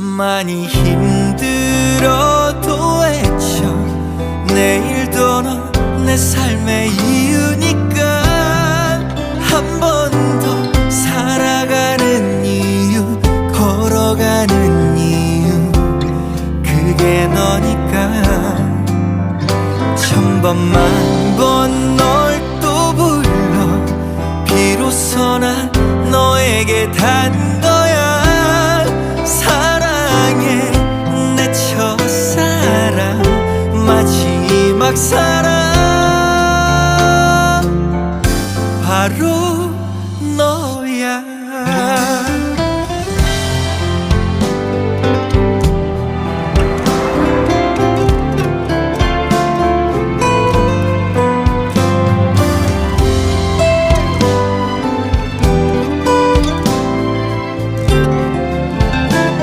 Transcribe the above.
많이 힘들어도 외쳐 내일도 넌내 삶의 이유니까 한 번 더 살아가는 이유 걸어가는 이유 그게 너니까. 천번 만 번 널 또 불러 비로소 난 너에게 단거 사람 바로 너야.